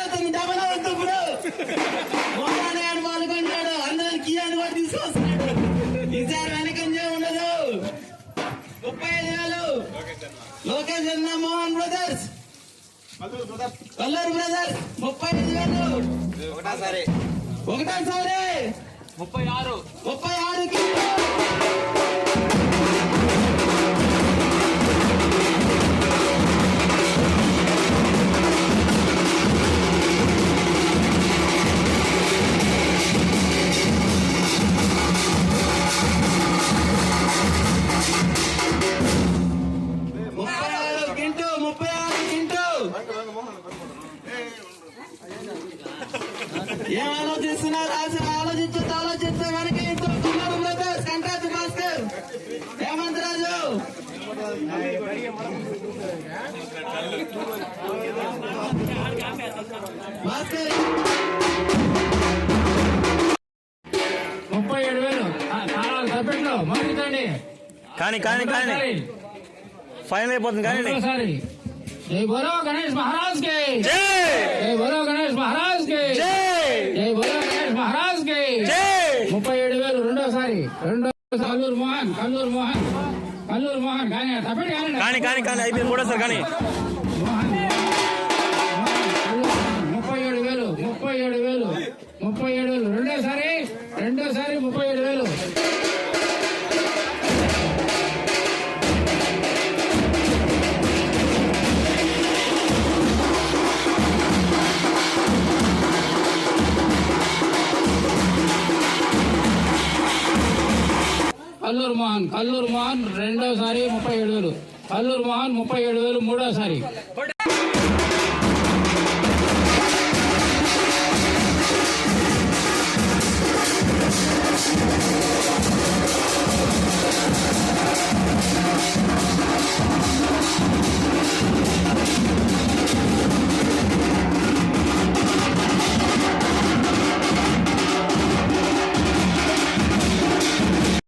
అవుతుంది డబల్ అవుతుంది ఇప్పుడు మొదలనే అని పాల్గొంటాడు. అందరికి అని కూడా తీసుకొస్తున్నాడు. ఈసారి వెనకంజే ఉండదు. ముప్పై ఐదు వేలు. లోకేష్ అన్న మోహన్ బ్రదర్స్. కల్లూరు బ్రదర్స్ ముప్పై ఐదు వేలు. ఒకటోసారి. ఒకటోసారి. ముప్పై ఆరు. ముప్పై ఆరుకి. ఏం ఆలోచిస్తున్నారు ఆలోచించొద్దు ఆలోచిస్తే బ్రదర్స్ హేమంత్ రాజు. భాస్కర్ ముప్పై ఏడు వేలు. కానీ కానీ కానీ. ఫైనల్ అయిపోతుంది కానీ. జై గణేష్ మహారాజ్కి జై గణేష్ రెండో కల్లూరు మోహన్ కల్లూరు మోహన్ కల్లూరు మోహన్ కానీ కానీ కానీ కానీ కానీ అయిపోయింది కూడా సార్ కానీ. మోహన్ ముప్పై ఏడు వేలు ముప్పై ఏడు వేలు ముప్పై ఏడు వేలు రెండోసారి రెండోసారి ముప్పై ఏడు వేలు. కల్లూరు మోహన్ కల్లూరు మోహన్ రెండోసారి ముప్పై ఏడు వేలు కల్లూరు మోహన్ ముప్పై ఏడు వేలు మూడోసారి